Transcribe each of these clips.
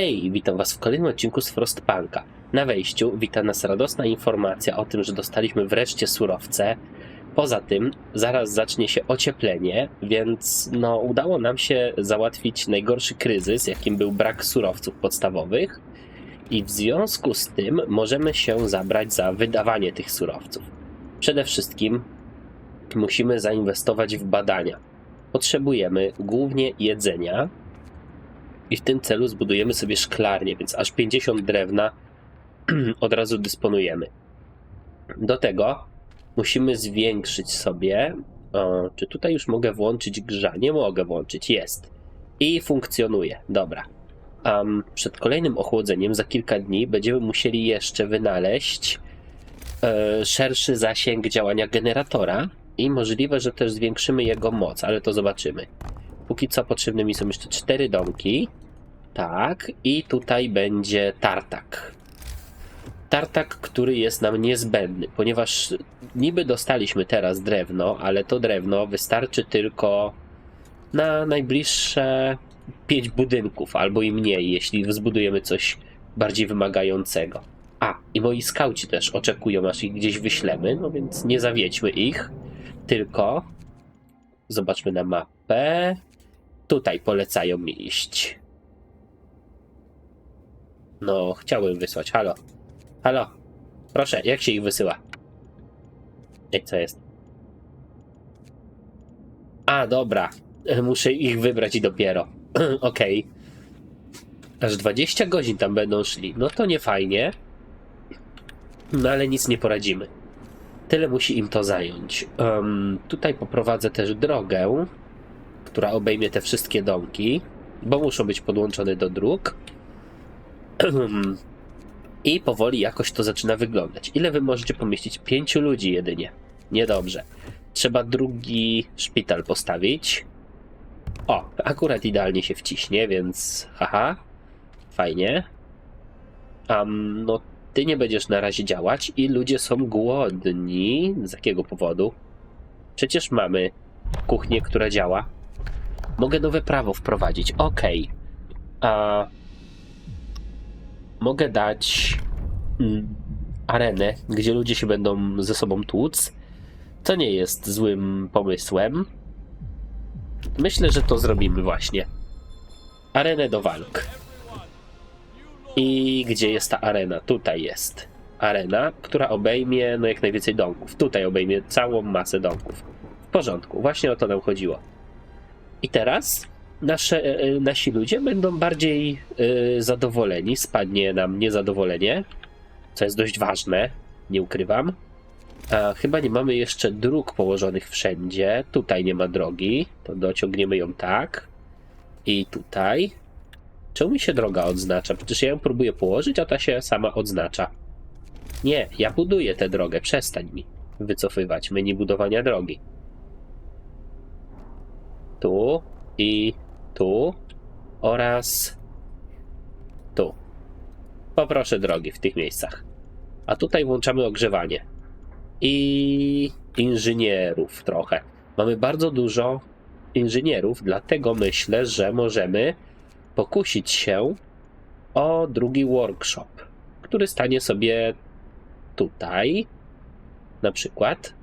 Hej, witam Was w kolejnym odcinku z Frostpunka. Na wejściu wita nas radosna informacja o tym, że dostaliśmy wreszcie surowce. Poza tym zaraz zacznie się ocieplenie, więc no, udało nam się załatwić najgorszy kryzys, jakim był brak surowców podstawowych. I w związku z tym możemy się zabrać za wydawanie tych surowców. Przede wszystkim musimy zainwestować w badania. Potrzebujemy głównie jedzenia, i w tym celu zbudujemy sobie szklarnię, więc aż 50 drewna od razu dysponujemy. Do tego musimy zwiększyć sobie. O, czy tutaj już mogę włączyć grza? Nie mogę włączyć, jest. I funkcjonuje. Dobra. Um, przed kolejnym ochłodzeniem za kilka dni będziemy musieli jeszcze wynaleźć e, szerszy zasięg działania generatora i możliwe, że też zwiększymy jego moc, ale to zobaczymy. Póki co potrzebne mi są jeszcze cztery domki. Tak, i tutaj będzie tartak. Tartak, który jest nam niezbędny, ponieważ niby dostaliśmy teraz drewno, ale to drewno wystarczy tylko na najbliższe pięć budynków, albo i mniej, jeśli zbudujemy coś bardziej wymagającego. A, i moi skauci też oczekują, aż ich gdzieś wyślemy, no więc nie zawiedźmy ich, tylko zobaczmy na mapę. Tutaj polecają mi iść. No, chciałbym wysłać. Halo. Halo. Proszę, jak się ich wysyła? Ej, co jest? A, dobra. Muszę ich wybrać dopiero. Okej. Aż 20 godzin tam będą szli. No to nie fajnie. No ale nic nie poradzimy. Tyle musi im to zająć. Em, tutaj poprowadzę też drogę, która obejmie te wszystkie domki, bo muszą być podłączone do dróg. I powoli jakoś to zaczyna wyglądać. Ile wy możecie pomieścić? Pięciu ludzi jedynie. Niedobrze. Trzeba drugi szpital postawić. O, akurat idealnie się wciśnie, więc haha. Fajnie. Um, no, ty nie będziesz na razie działać i ludzie są głodni. Z jakiego powodu? Przecież mamy kuchnię, która działa. Mogę nowe prawo wprowadzić. Okej. A mogę dać mm, arenę, gdzie ludzie się będą ze sobą tłuc. To nie jest złym pomysłem. Myślę, że to zrobimy właśnie. Arenę do walk. I gdzie jest ta arena? Tutaj jest. Arena, która obejmie no jak najwięcej domków. Tutaj obejmie całą masę domków. W porządku, właśnie o to nam chodziło. I teraz nasze, e, nasi ludzie będą bardziej e, zadowoleni, spadnie nam niezadowolenie, co jest dość ważne, nie ukrywam. A chyba nie mamy jeszcze dróg położonych wszędzie. Tutaj nie ma drogi, to dociągniemy ją tak. I tutaj. Czemu mi się droga odznacza? Przecież ja ją próbuję położyć, a ta się sama odznacza. Nie, ja buduję tę drogę, przestań mi wycofywać menu budowania drogi. Tu i tu oraz tu. Poproszę drogi w tych miejscach. A tutaj włączamy ogrzewanie. I inżynierów trochę. Mamy bardzo dużo inżynierów, dlatego myślę, że możemy pokusić się o drugi workshop, który stanie sobie tutaj, na przykład.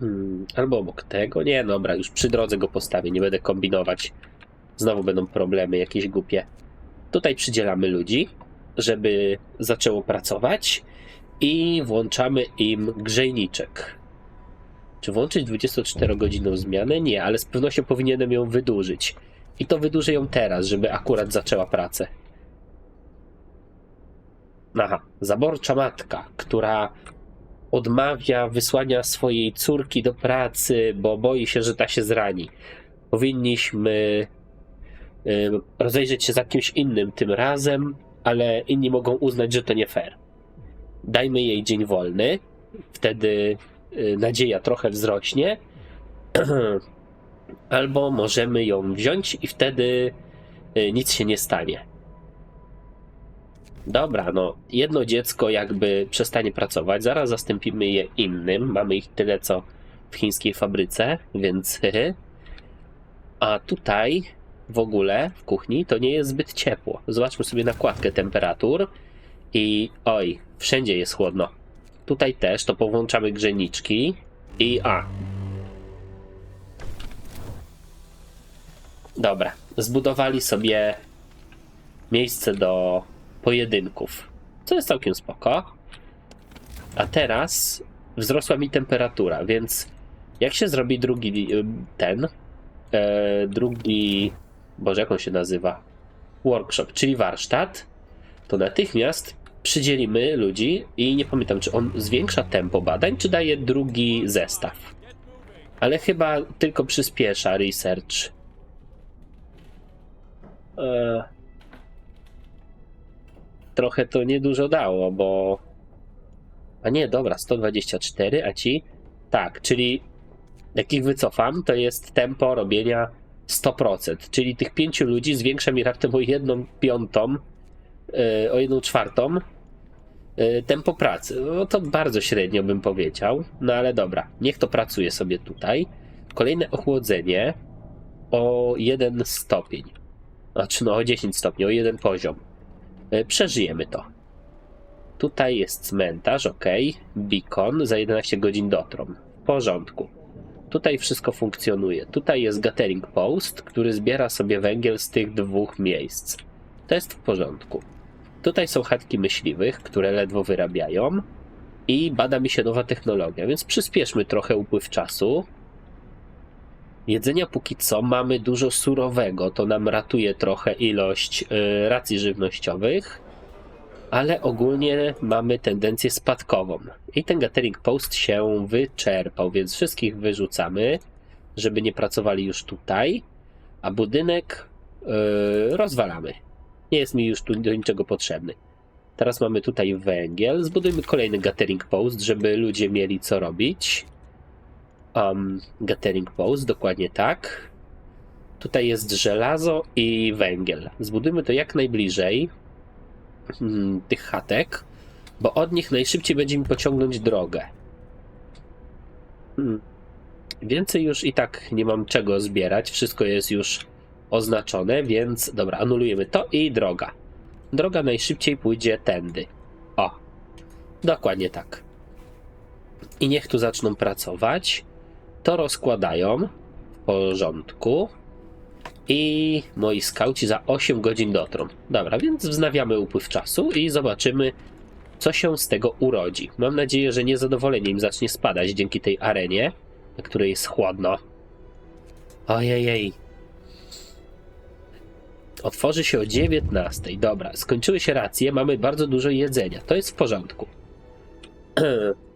Hmm, albo obok tego. Nie, dobra, już przy drodze go postawię, nie będę kombinować. Znowu będą problemy jakieś głupie. Tutaj przydzielamy ludzi, żeby zaczęło pracować i włączamy im grzejniczek. Czy włączyć 24-godzinną zmianę? Nie, ale z pewnością powinienem ją wydłużyć. I to wydłużę ją teraz, żeby akurat zaczęła pracę. Aha, zaborcza matka, która odmawia wysłania swojej córki do pracy, bo boi się, że ta się zrani. Powinniśmy rozejrzeć się za kimś innym tym razem, ale inni mogą uznać, że to nie fair. Dajmy jej dzień wolny, wtedy y, nadzieja trochę wzrośnie. Albo możemy ją wziąć i wtedy y, nic się nie stanie. Dobra, no jedno dziecko jakby przestanie pracować, zaraz zastąpimy je innym. Mamy ich tyle co w chińskiej fabryce, więc. A tutaj w ogóle w kuchni to nie jest zbyt ciepło. Zobaczmy sobie nakładkę temperatur i oj, wszędzie jest chłodno. Tutaj też, to powłączamy grzejniczki i a. Dobra, zbudowali sobie miejsce do pojedynków, co jest całkiem spoko. A teraz wzrosła mi temperatura, więc jak się zrobi drugi y, ten, e, drugi, boże jak on się nazywa, workshop, czyli warsztat, to natychmiast przydzielimy ludzi i nie pamiętam, czy on zwiększa tempo badań, czy daje drugi zestaw. Ale chyba tylko przyspiesza research. E, trochę to niedużo dało, bo. A nie, dobra, 124, a ci. Tak, czyli jak ich wycofam, to jest tempo robienia 100%, czyli tych pięciu ludzi zwiększa mi raptem o jedną piątą, yy, o jedną czwartą yy, tempo pracy. No to bardzo średnio bym powiedział, no ale dobra, niech to pracuje sobie tutaj. Kolejne ochłodzenie o jeden stopień, znaczy no o 10 stopni, o jeden poziom. Yy, przeżyjemy to. Tutaj jest cmentarz, ok. Beacon za 11 godzin dotrą. W porządku. Tutaj wszystko funkcjonuje. Tutaj jest Gathering Post, który zbiera sobie węgiel z tych dwóch miejsc. To jest w porządku. Tutaj są chatki myśliwych, które ledwo wyrabiają i bada mi się nowa technologia, więc przyspieszmy trochę upływ czasu. Jedzenia póki co mamy dużo surowego, to nam ratuje trochę ilość y, racji żywnościowych, ale ogólnie mamy tendencję spadkową. I ten Gathering Post się wyczerpał, więc wszystkich wyrzucamy, żeby nie pracowali już tutaj, a budynek yy, rozwalamy. Nie jest mi już tu do niczego potrzebny. Teraz mamy tutaj węgiel. Zbudujmy kolejny Gathering Post, żeby ludzie mieli co robić. Um, gathering Post, dokładnie tak. Tutaj jest żelazo i węgiel. Zbudujmy to jak najbliżej mm, tych chatek, bo od nich najszybciej będzie mi pociągnąć drogę. Hmm. Więcej już i tak nie mam czego zbierać, wszystko jest już oznaczone, więc dobra, anulujemy to i droga. Droga najszybciej pójdzie tędy. O, dokładnie tak. I niech tu zaczną pracować. To rozkładają w porządku. I moi skauci za 8 godzin dotrą. Dobra, więc wznawiamy upływ czasu i zobaczymy, co się z tego urodzi. Mam nadzieję, że niezadowolenie im zacznie spadać dzięki tej arenie, na której jest chłodno. Ojejej. Otworzy się o 19. Dobra, skończyły się racje, mamy bardzo dużo jedzenia. To jest w porządku.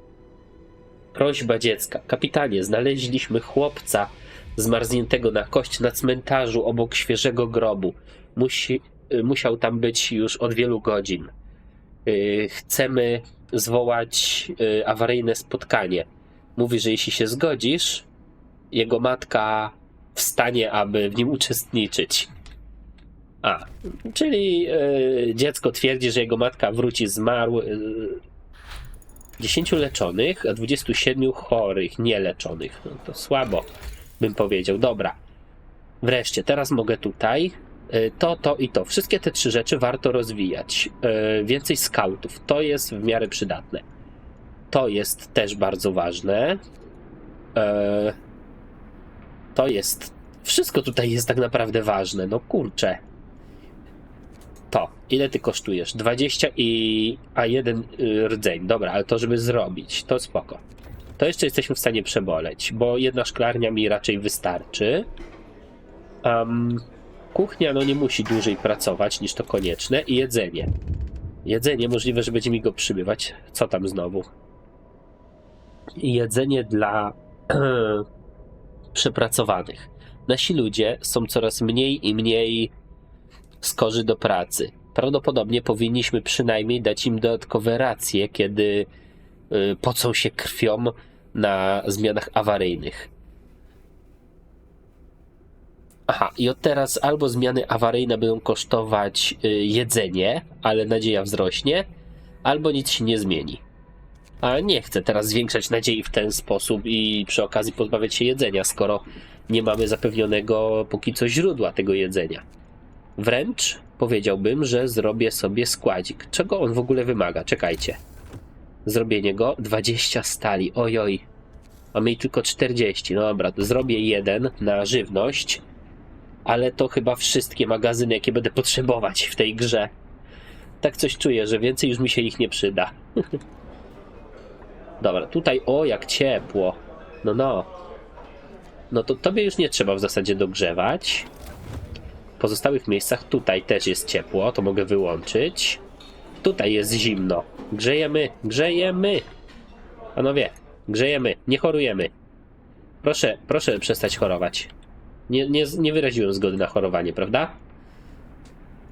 Prośba dziecka. Kapitanie, znaleźliśmy chłopca zmarzniętego na kość na cmentarzu obok świeżego grobu. Musi, y, musiał tam być już od wielu godzin. Y, Chcemy zwołać y, awaryjne spotkanie. Mówi, że jeśli się zgodzisz, jego matka wstanie, aby w nim uczestniczyć. A, czyli dziecko twierdzi, że jego matka wróci zmarł. Y, 10 leczonych, a 27 chorych, nieleczonych. No to słabo, bym powiedział. Dobra. Wreszcie, teraz mogę tutaj. y, To, to i to. Wszystkie te trzy rzeczy warto rozwijać. Y, Więcej skautów. To jest w miarę przydatne. To jest też bardzo ważne. E, To jest. Wszystko tutaj jest tak naprawdę ważne. No kurczę. Ile ty kosztujesz? 20 i. a jeden y, rdzeń. Dobra, ale to żeby zrobić, to spoko. To jeszcze jesteśmy w stanie przeboleć, bo jedna szklarnia mi raczej wystarczy. Um, kuchnia no nie musi dłużej pracować niż to konieczne i jedzenie. Jedzenie możliwe, że będzie mi go przybywać. Co tam znowu? Jedzenie dla przepracowanych. Nasi ludzie są coraz mniej i mniej skorzy do pracy. Prawdopodobnie powinniśmy przynajmniej dać im dodatkowe racje, kiedy y, pocą się krwią na zmianach awaryjnych. Aha, i od teraz albo zmiany awaryjne będą kosztować y, jedzenie, ale nadzieja wzrośnie, albo nic się nie zmieni. A nie chcę teraz zwiększać nadziei w ten sposób i przy okazji pozbawiać się jedzenia, skoro nie mamy zapewnionego póki co źródła tego jedzenia. Wręcz powiedziałbym, że zrobię sobie składzik. Czego on w ogóle wymaga? Czekajcie. Zrobienie go 20 stali. Ojoj. Mamy ich tylko 40. No dobra, zrobię jeden na żywność, ale to chyba wszystkie magazyny, jakie będę potrzebować w tej grze. Tak coś czuję, że więcej już mi się ich nie przyda. Dobra, tutaj o jak ciepło. No no. No to tobie już nie trzeba w zasadzie dogrzewać. Pozostałych miejscach tutaj też jest ciepło, to mogę wyłączyć. Tutaj jest zimno. Grzejemy, grzejemy. Panowie, grzejemy, nie chorujemy. Proszę, proszę przestać chorować. Nie, nie, nie wyraziłem zgody na chorowanie, prawda?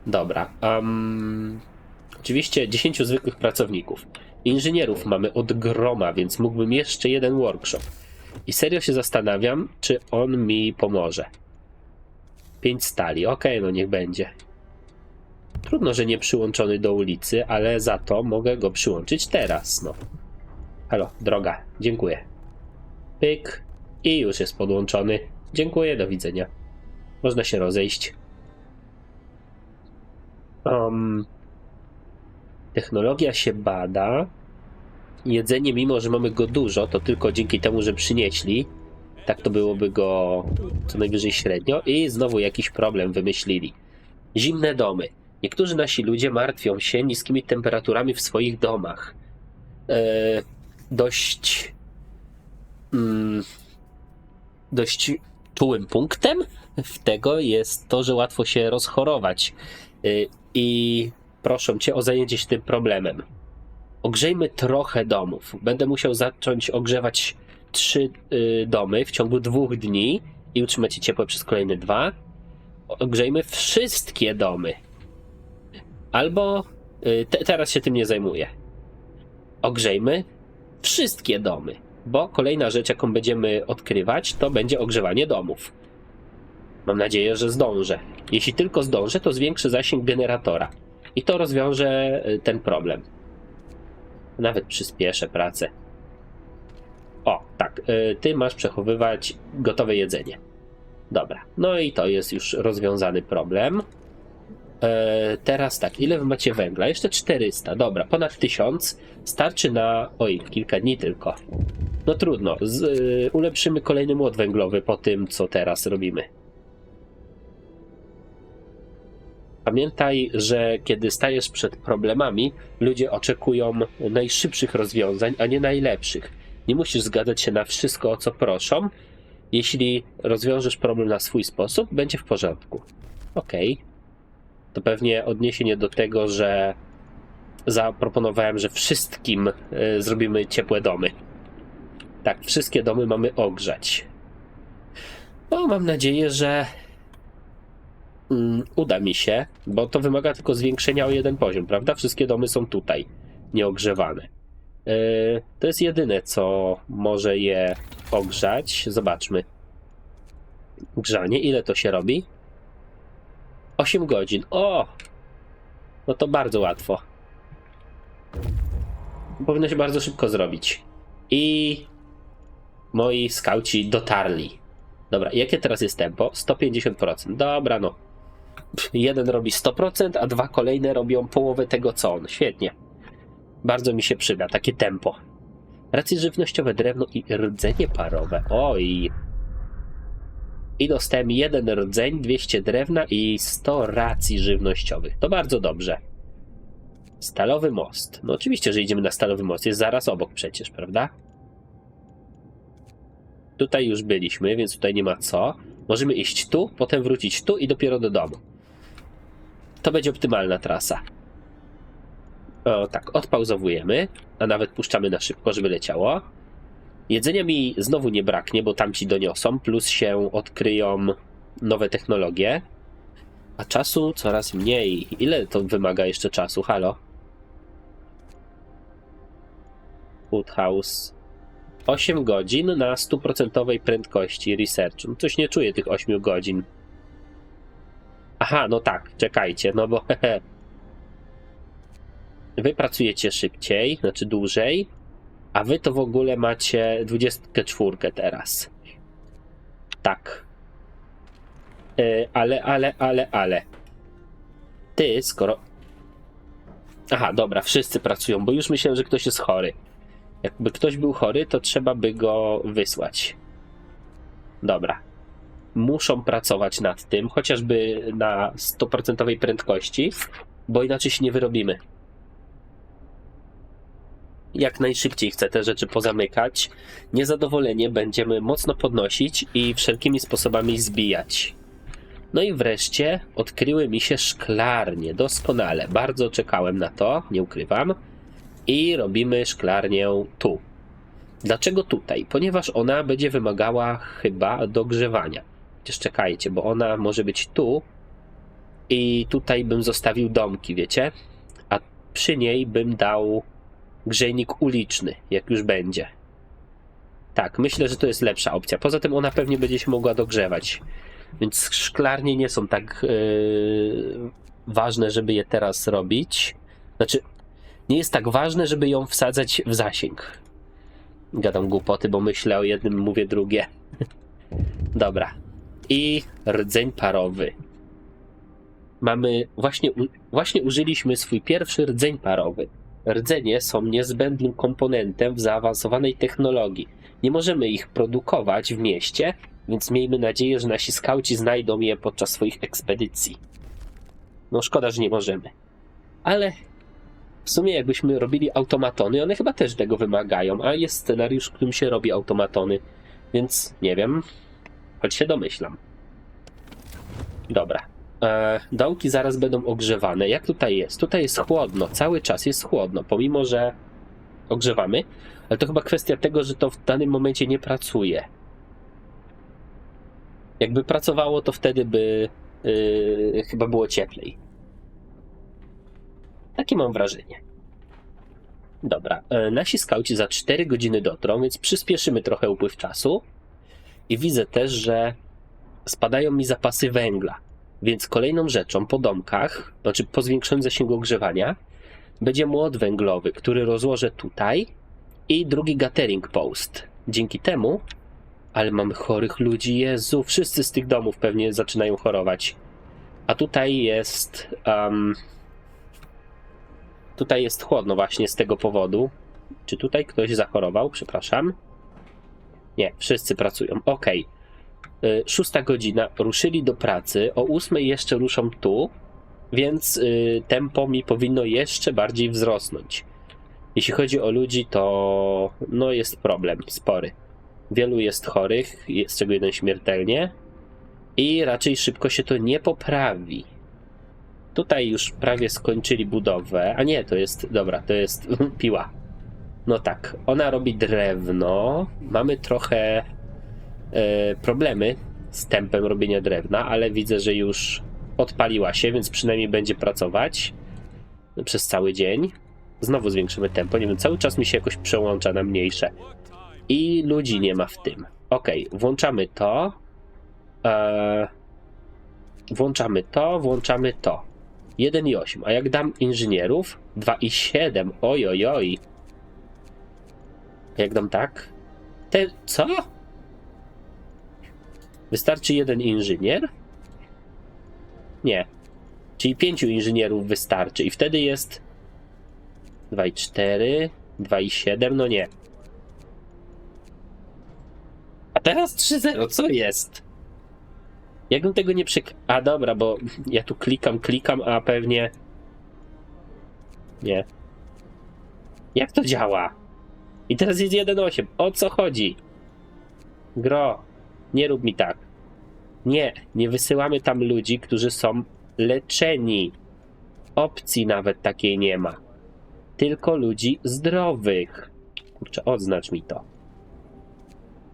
Dobra. Um, oczywiście 10 zwykłych pracowników. Inżynierów mamy od groma, więc mógłbym jeszcze jeden workshop. I serio się zastanawiam, czy on mi pomoże. 5 stali, okej, no niech będzie. Trudno, że nie przyłączony do ulicy, ale za to mogę go przyłączyć teraz, no. Halo, droga, dziękuję. Pyk. I już jest podłączony. Dziękuję, do widzenia. Można się rozejść. Um, technologia się bada. Jedzenie, mimo że mamy go dużo, to tylko dzięki temu, że przynieśli. Tak to byłoby go co najwyżej średnio. I znowu jakiś problem wymyślili. Zimne domy. Niektórzy nasi ludzie martwią się niskimi temperaturami w swoich domach. E, dość. Mm, dość czułym punktem w tego jest to, że łatwo się rozchorować. Y, I proszę cię o zajęcie się tym problemem. Ogrzejmy trochę domów. Będę musiał zacząć ogrzewać trzy y, domy w ciągu dwóch dni i utrzymać je ciepłe przez kolejne dwa. Ogrzejmy wszystkie domy. Albo y, te, teraz się tym nie zajmuję. Ogrzejmy wszystkie domy, bo kolejna rzecz, jaką będziemy odkrywać, to będzie ogrzewanie domów. Mam nadzieję, że zdążę. Jeśli tylko zdążę, to zwiększę zasięg generatora. I to rozwiąże y, ten problem. Nawet przyspieszę pracę. O, tak. y, Ty masz przechowywać gotowe jedzenie. Dobra. No i to jest już rozwiązany problem. E, teraz tak, ile macie węgla? Jeszcze 400. Dobra, ponad 1000. Starczy na. Oj, kilka dni tylko. No trudno. Z, y, ulepszymy kolejny młot węglowy po tym, co teraz robimy. Pamiętaj, że kiedy stajesz przed problemami, ludzie oczekują najszybszych rozwiązań, a nie najlepszych. Nie musisz zgadzać się na wszystko, o co proszą. Jeśli rozwiążesz problem na swój sposób, będzie w porządku. Okej. To pewnie odniesienie do tego, że zaproponowałem, że wszystkim y, zrobimy ciepłe domy. Tak, wszystkie domy mamy ogrzać. No, mam nadzieję, że mm, uda mi się, bo to wymaga tylko zwiększenia o jeden poziom, prawda? Wszystkie domy są tutaj, nieogrzewane. Yy, to jest jedyne, co może je ogrzać. Zobaczmy. Grzanie, ile to się robi? 8 godzin. O! No to bardzo łatwo. Powinno się bardzo szybko zrobić. I moi skauci dotarli. Dobra, jakie teraz jest tempo? 150%. Dobra, no. Jeden robi 100%, a dwa kolejne robią połowę tego co on. Świetnie. Bardzo mi się przyda takie tempo. Racje żywnościowe, drewno i rdzenie parowe. Oj. I dostałem jeden rdzeń, 200 drewna i 100 racji żywnościowych. To bardzo dobrze. Stalowy most. No oczywiście, że idziemy na stalowy most. Jest zaraz obok przecież, prawda? Tutaj już byliśmy, więc tutaj nie ma co. Możemy iść tu, potem wrócić tu i dopiero do domu. To będzie optymalna trasa. O, tak, odpauzowujemy, a nawet puszczamy na szybko, żeby leciało. Jedzenia mi znowu nie braknie, bo tam ci doniosą, plus się odkryją nowe technologie. A czasu coraz mniej. Ile to wymaga jeszcze czasu? Halo? Woodhouse. 8 godzin na 100% prędkości researchu. No coś nie czuję tych 8 godzin. Aha, no tak, czekajcie, no bo. Wy pracujecie szybciej, znaczy dłużej, a wy to w ogóle macie 24 teraz. tak. E, ale, ale, ale, ale. Ty, skoro. Aha, dobra, wszyscy pracują, bo już myślałem, że ktoś jest chory. Jakby ktoś był chory, to trzeba by go wysłać. Dobra. Muszą pracować nad tym, chociażby na 100% prędkości, bo inaczej się nie wyrobimy. Jak najszybciej chcę te rzeczy pozamykać. Niezadowolenie będziemy mocno podnosić i wszelkimi sposobami zbijać. No i wreszcie odkryły mi się szklarnie. Doskonale. Bardzo czekałem na to, nie ukrywam. I robimy szklarnię tu. Dlaczego tutaj? Ponieważ ona będzie wymagała chyba dogrzewania. Chociaż czekajcie, bo ona może być tu i tutaj bym zostawił domki, wiecie? A przy niej bym dał grzejnik uliczny, jak już będzie. Tak, myślę, że to jest lepsza opcja. Poza tym ona pewnie będzie się mogła dogrzewać. Więc szklarnie nie są tak yy, ważne, żeby je teraz robić. Znaczy, nie jest tak ważne, żeby ją wsadzać w zasięg. Gadam głupoty, bo myślę o jednym, mówię drugie. Dobra. I rdzeń parowy. Mamy, właśnie, właśnie użyliśmy swój pierwszy rdzeń parowy. Rdzenie są niezbędnym komponentem w zaawansowanej technologii. Nie możemy ich produkować w mieście, więc miejmy nadzieję, że nasi skauci znajdą je podczas swoich ekspedycji. No szkoda, że nie możemy. Ale w sumie jakbyśmy robili automatony, one chyba też tego wymagają, a jest scenariusz, w którym się robi automatony, więc nie wiem, choć się domyślam. Dobra. E, dołki zaraz będą ogrzewane. Jak tutaj jest? Tutaj jest chłodno, cały czas jest chłodno, pomimo że ogrzewamy, ale to chyba kwestia tego, że to w danym momencie nie pracuje. Jakby pracowało, to wtedy by yy, chyba było cieplej. Takie mam wrażenie. Dobra, e, nasi skauci za 4 godziny dotrą, więc przyspieszymy trochę upływ czasu. I widzę też, że spadają mi zapasy węgla. Więc kolejną rzeczą po domkach, znaczy po zwiększonym zasięgu ogrzewania, będzie młot węglowy, który rozłożę tutaj i drugi gathering post. Dzięki temu, ale mamy chorych ludzi, Jezu, wszyscy z tych domów pewnie zaczynają chorować. A tutaj jest. Um, tutaj jest chłodno właśnie z tego powodu. Czy tutaj ktoś zachorował? Przepraszam. Nie, wszyscy pracują. Okej. Y, Szósta godzina, ruszyli do pracy. O ósmej jeszcze ruszą tu, więc y, tempo mi powinno jeszcze bardziej wzrosnąć. Jeśli chodzi o ludzi, to no jest problem spory. Wielu jest chorych, z czego jeden śmiertelnie, i raczej szybko się to nie poprawi. Tutaj już prawie skończyli budowę. A nie, to jest. Dobra, to jest piła. No tak, ona robi drewno. Mamy trochę e, problemy z tempem robienia drewna, ale widzę, że już odpaliła się, więc przynajmniej będzie pracować przez cały dzień. Znowu zwiększymy tempo. Nie wiem, cały czas mi się jakoś przełącza na mniejsze. I ludzi nie ma w tym. Ok, włączamy to. Eee, włączamy to, włączamy to. 1,8. A jak dam inżynierów? 2,7. Oj, oj, oj. A jak dam tak? Te, co? Wystarczy jeden inżynier? Nie. Czyli pięciu inżynierów wystarczy. I wtedy jest 2,4, 2,7. No nie. A teraz 3-0, co jest? Jakbym tego nie przyk... A dobra, bo ja tu klikam, klikam, a pewnie... Nie. Jak to działa? I teraz jest 1.8. O co chodzi? Gro, nie rób mi tak. Nie, nie wysyłamy tam ludzi, którzy są leczeni. Opcji nawet takiej nie ma. Tylko ludzi zdrowych. Kurczę, odznacz mi to.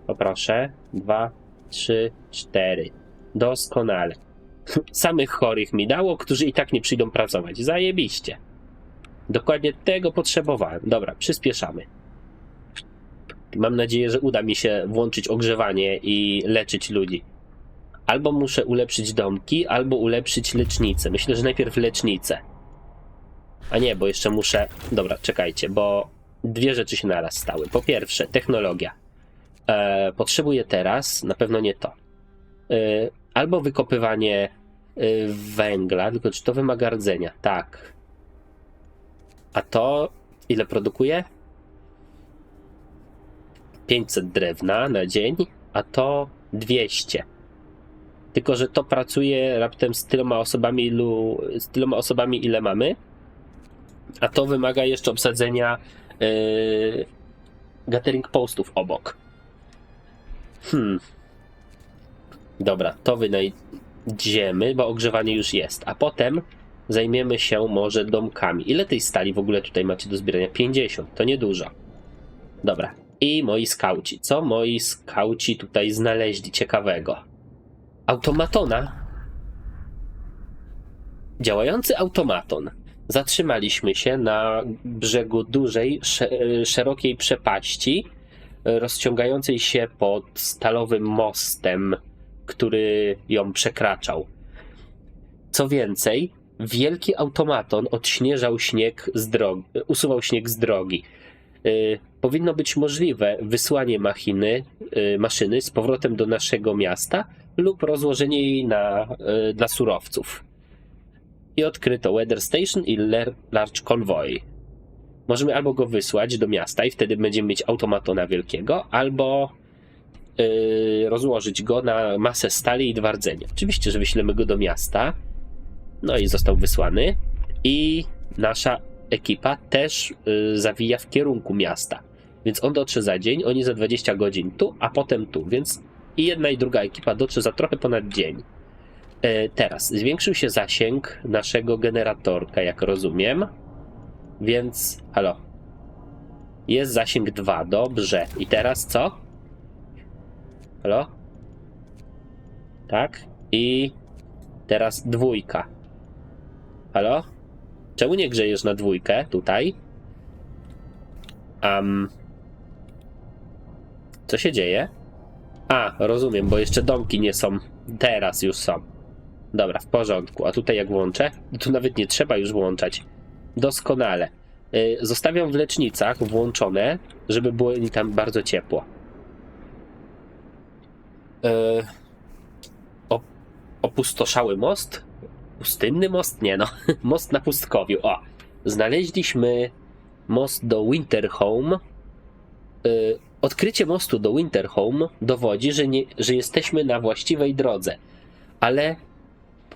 Poproszę. Dwa, trzy, cztery. Doskonale. Samych chorych mi dało, którzy i tak nie przyjdą pracować. Zajebiście. Dokładnie tego potrzebowałem. Dobra, przyspieszamy. Mam nadzieję, że uda mi się włączyć ogrzewanie i leczyć ludzi. Albo muszę ulepszyć domki, albo ulepszyć lecznicę. Myślę, że najpierw lecznicę. A nie, bo jeszcze muszę. Dobra, czekajcie, bo dwie rzeczy się naraz stały. Po pierwsze, technologia. E, potrzebuję teraz, na pewno nie to. Y, albo wykopywanie y, węgla, tylko czy to wymaga rdzenia? Tak. A to ile produkuje? 500 drewna na dzień, a to 200. Tylko, że to pracuje raptem z tyloma osobami, ilu, z tyloma osobami ile mamy, a to wymaga jeszcze obsadzenia yy, gathering postów obok. Hmm. Dobra, to wynajdziemy, bo ogrzewanie już jest, a potem zajmiemy się może domkami. Ile tej stali w ogóle tutaj macie do zbierania? 50, to niedużo. Dobra. I moi skauci. Co moi skauci tutaj znaleźli ciekawego? Automatona. Działający automaton. Zatrzymaliśmy się na brzegu dużej, sze- szerokiej przepaści, rozciągającej się pod stalowym mostem, który ją przekraczał. Co więcej, wielki automaton odśnieżał śnieg z drogi, usuwał śnieg z drogi. Y, powinno być możliwe wysłanie machiny, y, maszyny z powrotem do naszego miasta lub rozłożenie jej na, y, dla surowców. I odkryto Weather Station i Large Convoy. Możemy albo go wysłać do miasta i wtedy będziemy mieć automatona wielkiego, albo y, rozłożyć go na masę stali i dwa rdzenia. Oczywiście, że wyślemy go do miasta. No i został wysłany. I nasza ekipa też y, zawija w kierunku miasta. Więc on dotrze za dzień, oni za 20 godzin tu, a potem tu. Więc i jedna i druga ekipa dotrze za trochę ponad dzień. E, teraz zwiększył się zasięg naszego generatorka, jak rozumiem. Więc halo. Jest zasięg 2, dobrze. I teraz co? Halo? Tak? I teraz dwójka. Halo? Czemu nie grzejesz na dwójkę tutaj? Um, co się dzieje? A, rozumiem, bo jeszcze domki nie są. Teraz już są. Dobra, w porządku. A tutaj jak włączę? Tu nawet nie trzeba już włączać. Doskonale. Y, Zostawiam w lecznicach włączone, żeby było mi tam bardzo ciepło. O, opustoszały most? Pustynny most? Nie no. Most na pustkowiu. O! Znaleźliśmy most do Winterhome. Y, Odkrycie mostu do Winterhome dowodzi, że, nie, że jesteśmy na właściwej drodze. Ale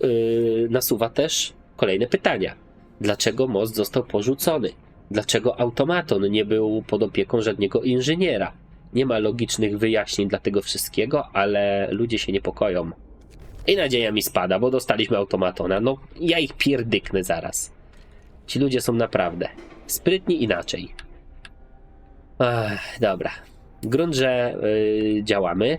yy, nasuwa też kolejne pytania. Dlaczego most został porzucony? Dlaczego automaton nie był pod opieką żadnego inżyniera? Nie ma logicznych wyjaśnień dla tego wszystkiego, ale ludzie się niepokoją. I nadzieja mi spada, bo dostaliśmy automatona. No, ja ich pierdyknę zaraz. Ci ludzie są naprawdę sprytni inaczej. Dobra. Grunt, że y, działamy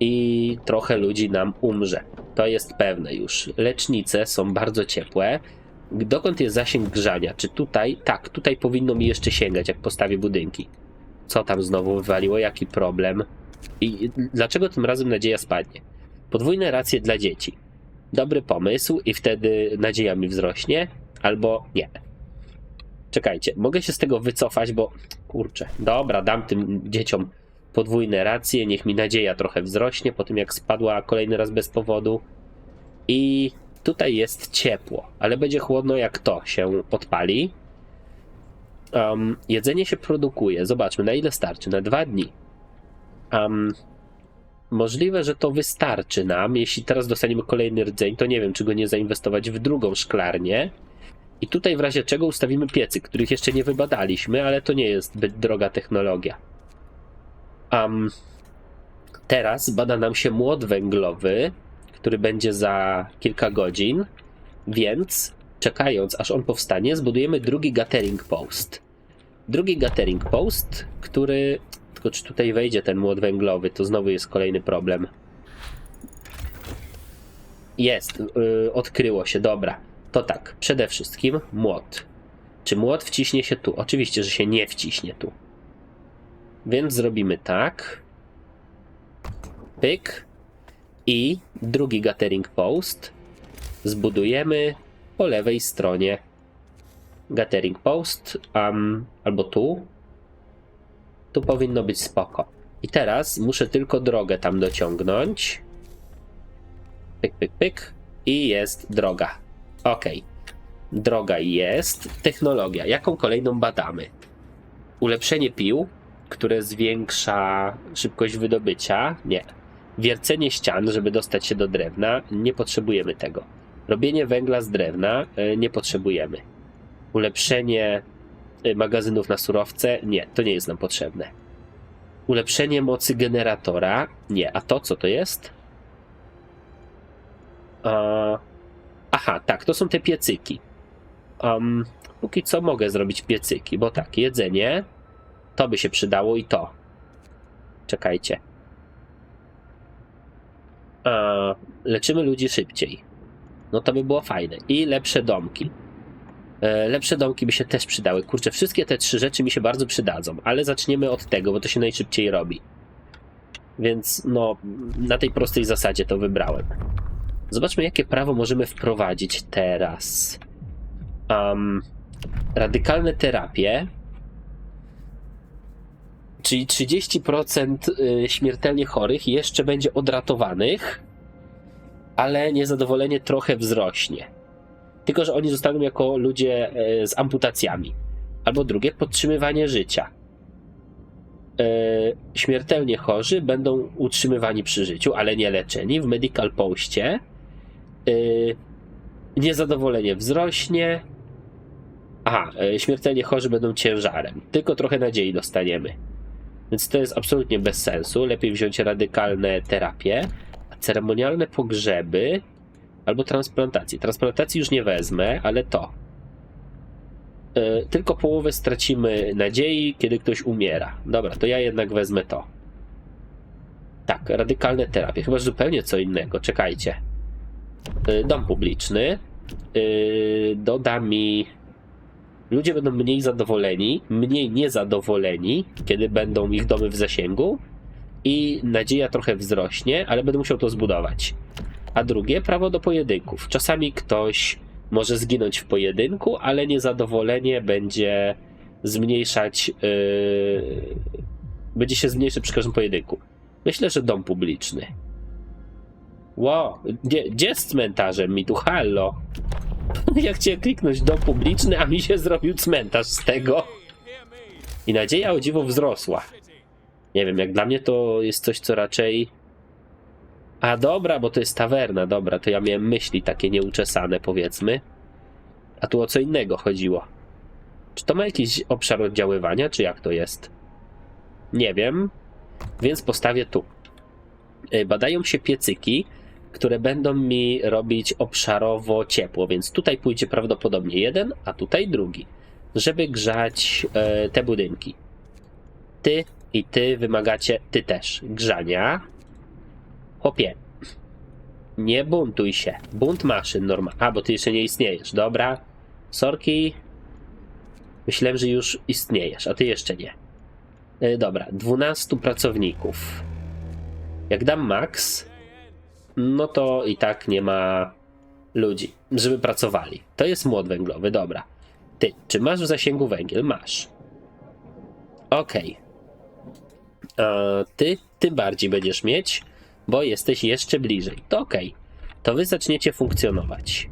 i trochę ludzi nam umrze. To jest pewne już. Lecznice są bardzo ciepłe. Dokąd jest zasięg grzania? Czy tutaj? Tak, tutaj powinno mi jeszcze sięgać, jak postawię budynki. Co tam znowu wywaliło? Jaki problem? I dlaczego tym razem nadzieja spadnie? Podwójne racje dla dzieci. Dobry pomysł i wtedy nadzieja mi wzrośnie, albo nie. Czekajcie, mogę się z tego wycofać, bo kurczę, dobra, dam tym dzieciom podwójne racje, niech mi nadzieja trochę wzrośnie po tym jak spadła kolejny raz bez powodu. I tutaj jest ciepło, ale będzie chłodno jak to się podpali. Um, jedzenie się produkuje, zobaczmy na ile starczy, na dwa dni. Um, możliwe, że to wystarczy nam, jeśli teraz dostaniemy kolejny rdzeń, to nie wiem, czy go nie zainwestować w drugą szklarnię. I tutaj w razie czego ustawimy piecy, których jeszcze nie wybadaliśmy, ale to nie jest zbyt droga technologia. Um, teraz bada nam się młot węglowy, który będzie za kilka godzin, więc czekając aż on powstanie, zbudujemy drugi gathering post. Drugi gathering post, który. Tylko czy tutaj wejdzie ten młot węglowy, to znowu jest kolejny problem. Jest, yy, odkryło się, dobra. To tak, przede wszystkim młot. Czy młot wciśnie się tu? Oczywiście, że się nie wciśnie tu. Więc zrobimy tak. Pyk. I drugi gathering post zbudujemy po lewej stronie. Gathering post, um, albo tu. Tu powinno być spoko. I teraz muszę tylko drogę tam dociągnąć. Pyk, pyk, pyk. I jest droga. Ok. Droga jest. Technologia. Jaką kolejną badamy? Ulepszenie pił, które zwiększa szybkość wydobycia. Nie. Wiercenie ścian, żeby dostać się do drewna. Nie potrzebujemy tego. Robienie węgla z drewna. e, Nie potrzebujemy. Ulepszenie magazynów na surowce. Nie, to nie jest nam potrzebne. Ulepszenie mocy generatora. Nie. A to co to jest? Aha, tak, to są te piecyki. Um, póki co mogę zrobić piecyki, bo tak, jedzenie, to by się przydało i to. Czekajcie. Leczymy ludzi szybciej. No to by było fajne. I lepsze domki. E, lepsze domki by się też przydały. Kurczę, wszystkie te trzy rzeczy mi się bardzo przydadzą, ale zaczniemy od tego, bo to się najszybciej robi. Więc no, na tej prostej zasadzie to wybrałem. Zobaczmy, jakie prawo możemy wprowadzić teraz. Um, radykalne terapie, czyli 30% y, śmiertelnie chorych jeszcze będzie odratowanych, ale niezadowolenie trochę wzrośnie. Tylko, że oni zostaną jako ludzie e, z amputacjami. Albo drugie, podtrzymywanie życia. E, śmiertelnie chorzy będą utrzymywani przy życiu, ale nie leczeni. W medical postie Yy, niezadowolenie wzrośnie. Aha, śmiertelnie chorzy będą ciężarem. Tylko trochę nadziei dostaniemy. Więc to jest absolutnie bez sensu. Lepiej wziąć radykalne terapie, a ceremonialne pogrzeby albo transplantacje. Transplantacji już nie wezmę, ale to. Yy, tylko połowę stracimy nadziei, kiedy ktoś umiera. Dobra, to ja jednak wezmę to. Tak, radykalne terapie. Chyba zupełnie co innego. Czekajcie. Y, dom publiczny y, doda mi. Ludzie będą mniej zadowoleni, mniej niezadowoleni, kiedy będą ich domy w zasięgu, i nadzieja trochę wzrośnie, ale będę musiał to zbudować. A drugie, prawo do pojedynków. Czasami ktoś może zginąć w pojedynku, ale niezadowolenie będzie zmniejszać. Yy, będzie się zmniejszać przy każdym pojedynku. Myślę, że dom publiczny. Wow, gdzie, gdzie z cmentarzem mi tu? Hallo. Ja chciałem kliknąć dom publiczny, a mi się zrobił cmentarz z tego. I nadzieja o dziwo wzrosła. Nie wiem, jak dla mnie to jest coś, co raczej... A dobra, bo to jest tawerna, dobra, to ja miałem myśli takie nieuczesane, powiedzmy. A tu o co innego chodziło. Czy to ma jakiś obszar oddziaływania, czy jak to jest? Nie wiem, więc postawię tu. Y, Badają się piecyki, które będą mi robić obszarowo ciepło, więc tutaj pójdzie prawdopodobnie jeden, a tutaj drugi, żeby grzać e, te budynki. Ty i ty wymagacie, ty też, grzania. Chłopie, nie buntuj się. Bunt maszyn normal. A, bo ty jeszcze nie istniejesz, dobra. Sorki. Myślałem, że już istniejesz, a ty jeszcze nie. E, dobra, 12 pracowników. Jak dam max, no to i tak nie ma ludzi, żeby pracowali. To jest młot węglowy, dobra. Ty, czy masz w zasięgu węgiel? Masz. Okej. Okay. Ty tym bardziej będziesz mieć, bo jesteś jeszcze bliżej. To. Okay. To wy zaczniecie funkcjonować.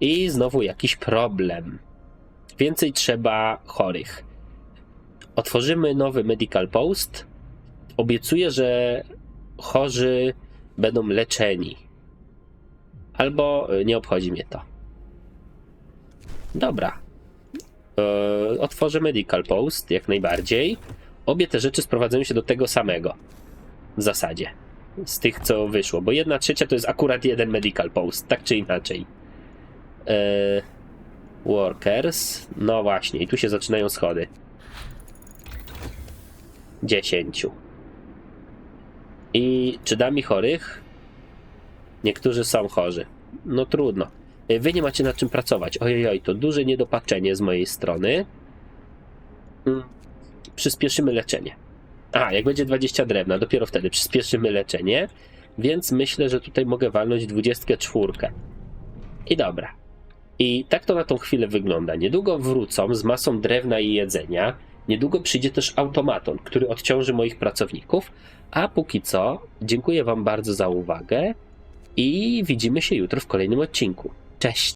I znowu jakiś problem. Więcej trzeba chorych. Otworzymy nowy medical post. Obiecuję, że chorzy będą leczeni. Albo y, nie obchodzi mnie to. Dobra. Eee, otworzę Medical Post jak najbardziej. Obie te rzeczy sprowadzają się do tego samego. W zasadzie. Z tych, co wyszło. Bo jedna trzecia to jest akurat jeden Medical Post. Tak czy inaczej. Eee, workers. No właśnie. I tu się zaczynają schody. Dziesięciu. I czy da mi chorych? Niektórzy są chorzy. No trudno. Wy nie macie nad czym pracować. Ojej, to duże niedopatrzenie z mojej strony. Mm, Przyspieszymy leczenie. A, jak będzie 20 drewna, dopiero wtedy przyspieszymy leczenie. Więc myślę, że tutaj mogę walnąć 24. I dobra. I tak to na tą chwilę wygląda. Niedługo wrócą z masą drewna i jedzenia. Niedługo przyjdzie też automaton, który odciąży moich pracowników. A póki co, dziękuję Wam bardzo za uwagę i widzimy się jutro w kolejnym odcinku. Cześć!